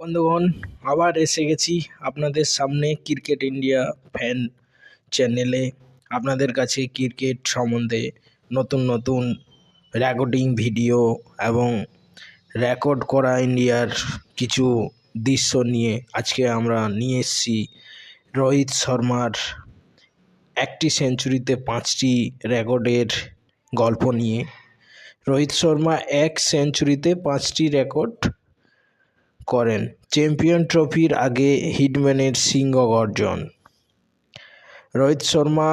বন্ধুগণ, আবার এসে গেছি আপনাদের সামনে ক্রিকেট ইন্ডিয়া ফ্যান চ্যানেলে আপনাদের কাছে ক্রিকেট সম্বন্ধে নতুন নতুন রেকর্ডিং ভিডিও এবং রেকর্ড করা ইন্ডিয়ার কিছু দৃশ্য নিয়ে আজকে আমরা নিয়ে এসেছি। রোহিত শর্মার একটি সেঞ্চুরিতে পাঁচটি রেকর্ডের গল্প নিয়ে। রোহিত শর্মা এক সেঞ্চুরিতে পাঁচটি রেকর্ড করেন। চ্যাম্পিয়ন ট্রফির আগে হিটম্যানের সিংহ গর্জন। রোহিত শর্মা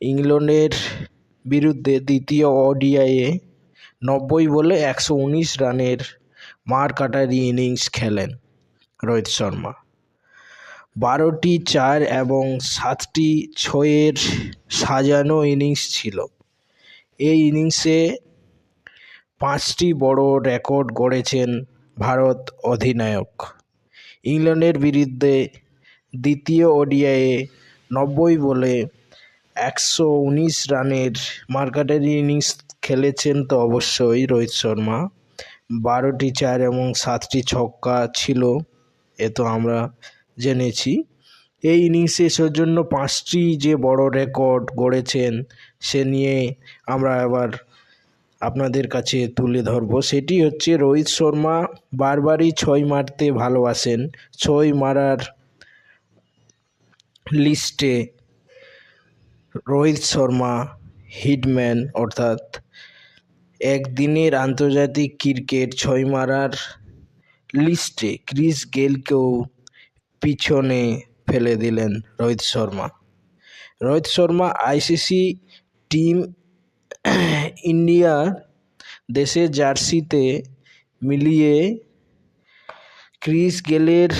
ইংল্যান্ডের বিরুদ্ধে দ্বিতীয় ওডিআইয়ে নব্বই বলে একশো উনিশ রানের মার কাটারি ইনিংস খেলেন রোহিত শর্মা। বারোটি চার এবং সাতটি ছয়ের সাজানো ইনিংস ছিল। এই ইনিংসে পাঁচটি বড় রেকর্ড গড়েছেন ভারত অধিনায়ক। ইংল্যান্ডের বিরুদ্ধে দ্বিতীয় ওডিআইয়ে নব্বই বলে একশো উনিশ রানের মার্কাটারি ইনিংস খেলেছেন তো অবশ্যই রোহিত শর্মা। বারোটি চার এবং সাতটি ছক্কা ছিল, এ তো আমরা জেনেছি। এই ইনিংসে জন্য পাঁচটি যে বড় রেকর্ড গড়েছেন, সে নিয়ে আমরা এবার আপনাদের কাছে তুলে ধরব। সেটি হচ্ছে রোহিত শর্মা বারবারই ছয় মারতে ভালোবাসেন। ছয় মারার লিস্টে রোহিত শর্মা, হিটম্যান, অর্থাৎ একদিনের আন্তর্জাতিক ক্রিকেট ছয় মারার লিস্টে ক্রিস গেলকেও পিছনে ফেলে দিলেন Rohit Sharma. Rohit Sharma ICC team India দেশের জার্সিতে মিলিয়ে ক্রিস গেলের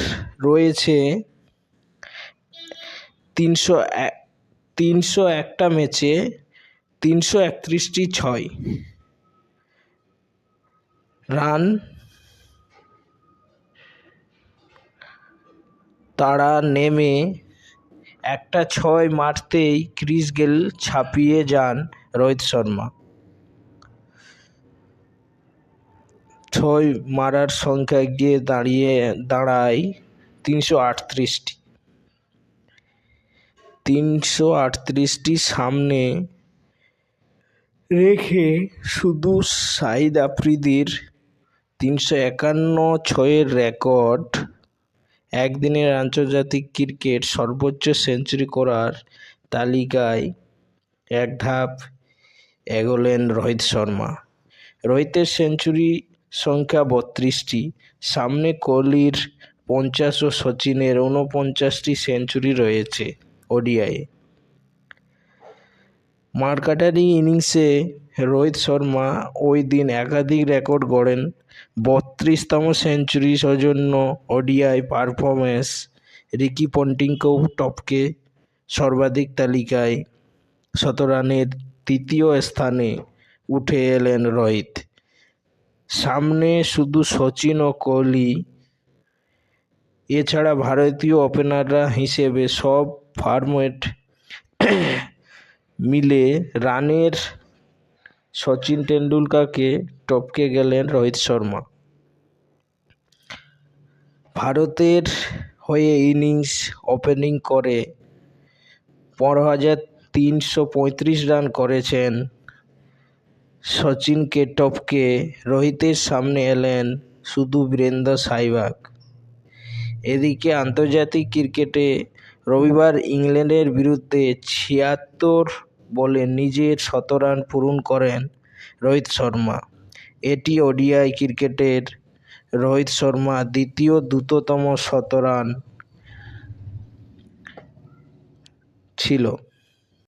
রয়েছে তিনশো তিনশো একটা ম্যাচে তিনশো একত্রিশটি ছয়। রান তারা নেমে একটা ছয় মারতেই ক্রিস গেল ছাপিয়ে যান রোহিত শর্মা। ছয় মারার সংখ্যা গিয়ে দাঁড়িয়ে, দাঁড়ায় তিনশো আটত্রিশটি। তিনশো আটত্রিশটি সামনে রেখে শুধু সাইদ আফ্রিদির তিনশো একান্ন ছয়ের রেকর্ড একদিনের আন্তর্জাতিক ক্রিকেট সর্বোচ্চ সেঞ্চুরি করার তালিকায় এক ধাপ এগোলেন রোহিত শর্মা। রোহিতের সেঞ্চুরি সংখ্যা বত্রিশটি। সামনে কোহলির পঞ্চাশ ও সচিনের ঊনপঞ্চাশটি সেঞ্চুরি রয়েছে ওডিআইয়ে। মার্কাটারি ইনিংসে রোহিত শর্মা ওই দিন একাধিক রেকর্ড গড়েন। বত্রিশতম সেঞ্চুরি সৌজন্য ওডিআই পারফরমেন্স রিকি পন্টিংকেও টপকে সর্বাধিক তালিকায়। শত রানের তৃতীয় স্থানে উঠে এলেন রোহিত। সামনে শুধু সচিন ও কোহলি, এছাড়া ভারতীয় ওপেনাররা হিসেবে সব ফরম্যাট মিলে রানের সচিন টেন্ডুলকারকে টপকে গেলেন রোহিত শর্মা। ভারতের হয়ে ইনিংস ওপেনিং করে পনেরো হাজার তিনশো পঁয়ত্রিশ রান করেছেন। সচিনকে টপকে রোহিতের সামনে এলেন শুধু বীরেন্দ্র সাইবাগ। এদিকে আন্তর্জাতিক ক্রিকেটে রবিবার ইংল্যান্ডের বিরুদ্ধে ছিয়াত্তর বলে নিজের শতরান পূরণ করেন রোহিত শর্মা। এটি ওডিআই ক্রিকেটের রোহিত শর্মা দ্বিতীয় দ্রুততম শতরান ছিল।